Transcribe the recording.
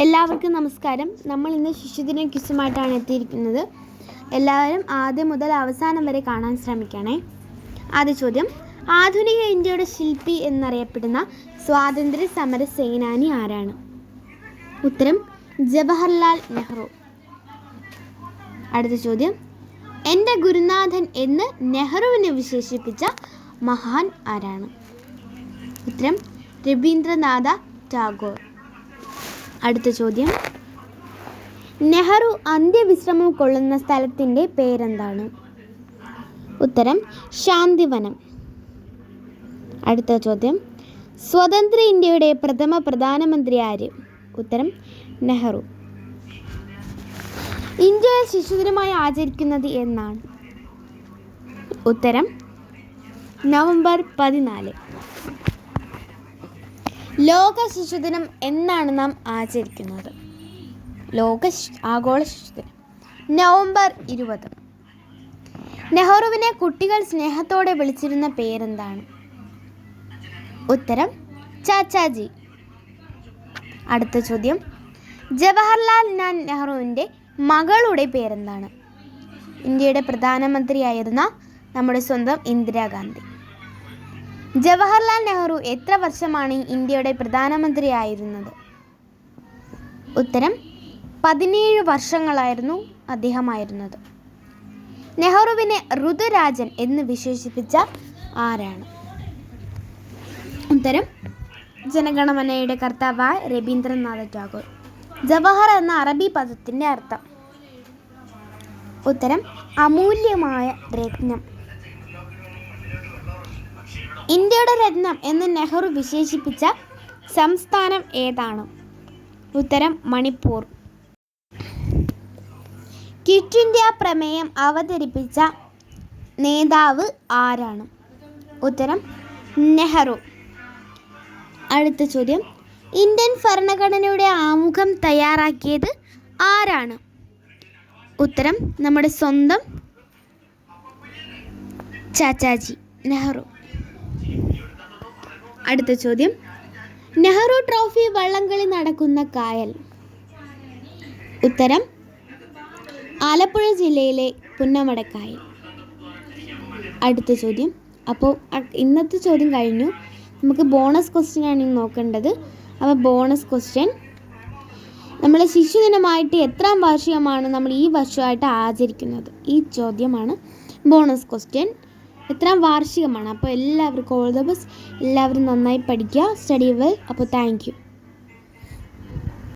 എല്ലാവർക്കും നമസ്കാരം. നമ്മൾ ഇന്ന് ശിശുദിന ക്വിസുമായിട്ടാണ് എത്തിയിരിക്കുന്നത്. എല്ലാവരും ആദ്യം മുതൽ അവസാനം വരെ കാണാൻ ശ്രമിക്കണേ. ആദ്യ ചോദ്യം. ആധുനിക ഇന്ത്യയുടെ ശില്പി എന്നറിയപ്പെടുന്ന സ്വാതന്ത്ര്യ സമര സേനാനി ആരാണ്? ഉത്തരം ജവഹർലാൽ നെഹ്റു. അടുത്ത ചോദ്യം. എന്റെ ഗുരുനാഥൻ എന്ന് നെഹ്റുവിനെ വിശേഷിപ്പിച്ച മഹാൻ ആരാണ്? ഉത്തരം രവീന്ദ്രനാഥ ടാഗോർ. അടുത്ത ചോദ്യം. നെഹ്റു അന്ത്യവിശ്രമം കൊള്ളുന്ന സ്ഥലത്തിന്റെ പേരെന്താണ്? ഉത്തരം ശാന്തിവനം. അടുത്ത ചോദ്യം. സ്വതന്ത്ര ഇന്ത്യയുടെ പ്രഥമ പ്രധാനമന്ത്രി ആര്? ഉത്തരം നെഹ്റു. ഇന്ത്യയിൽ ശിശുദിനമായി ആചരിക്കുന്നത് എന്നാണ്. ഉത്തരം നവംബർ പതിനാല്. ലോക ശിശുദിനം എന്നാണ് നാം ആചരിക്കുന്നത്. ലോക ആഗോള ശിശുദിനം നവംബർ ഇരുപത്. നെഹ്റുവിനെ കുട്ടികൾ സ്നേഹത്തോടെ വിളിച്ചിരുന്ന പേരെന്താണ്? ഉത്തരം ചാച്ചാജി. അടുത്ത ചോദ്യം. ജവഹർലാൽ ലാൽ നെഹ്റുവിന്റെ മകളുടെ പേരെന്താണ്? ഇന്ത്യയുടെ പ്രധാനമന്ത്രിയായിരുന്ന നമ്മുടെ സ്വന്തം ഇന്ദിരാഗാന്ധി. ജവഹർലാൽ നെഹ്റു എത്ര വർഷമാണ് ഇന്ത്യയുടെ പ്രധാനമന്ത്രിയായിരുന്നത്? ഉത്തരം പതിനേഴ് വർഷങ്ങളായിരുന്നു അദ്ദേഹമായിരുന്നത്. നെഹ്റുവിനെ ഋതുരാജൻ എന്ന് വിശേഷിപ്പിച്ച ആരാണ്? ഉത്തരം ജനഗണമനയുടെ കർത്താവായ രവീന്ദ്രനാഥ ടാഗോർ. ജവഹർ എന്ന അറബി പദത്തിന്റെ അർത്ഥം. ഉത്തരം അമൂല്യമായ രത്നം. ഇന്ത്യയുടെ രത്നം എന്ന് നെഹ്റു വിശേഷിപ്പിച്ച സംസ്ഥാനം ഏതാണ്? ഉത്തരം മണിപ്പൂർ. കിറ്റ് ഇന്ത്യ പ്രമേയം അവതരിപ്പിച്ച നേതാവ് ആരാണ്? ഉത്തരം നെഹ്റു. അടുത്ത ചോദ്യം ഇന്ത്യൻ ഭരണഘടനയുടെ ആമുഖം തയ്യാറാക്കിയത് ആരാണ്? ഉത്തരം നമ്മുടെ സ്വന്തം ചാച്ചാജി നെഹ്റു. അടുത്ത ചോദ്യം. നെഹ്റു ട്രോഫി വള്ളംകളി നടക്കുന്ന കായൽ. ഉത്തരം ആലപ്പുഴ ജില്ലയിലെ പുന്നമടക്കായൽ. അടുത്ത ചോദ്യം. അപ്പോൾ ഇന്നത്തെ ചോദ്യം കഴിഞ്ഞു. നമുക്ക് ബോണസ് ക്വസ്റ്റ്യൻ ആണ് നോക്കേണ്ടത്. അപ്പോൾ ബോണസ് ക്വസ്റ്റ്യൻ. നമ്മൾ ശിശുദിനമായിട്ട് എത്രാം വാർഷികമാണ് നമ്മൾ ഈ വർഷമായിട്ട് ആചരിക്കുന്നത്? ഈ ചോദ്യമാണ് ബോണസ് ക്വസ്റ്റ്യൻ. എത്രാം വാർഷികമാണ്. അപ്പോൾ എല്ലാവർക്കും ഓൾ ദ ബെസ്റ്റ് എല്ലാവരും നന്നായി പഠിക്കുക. സ്റ്റഡി വെൽ അപ്പോൾ താങ്ക് യു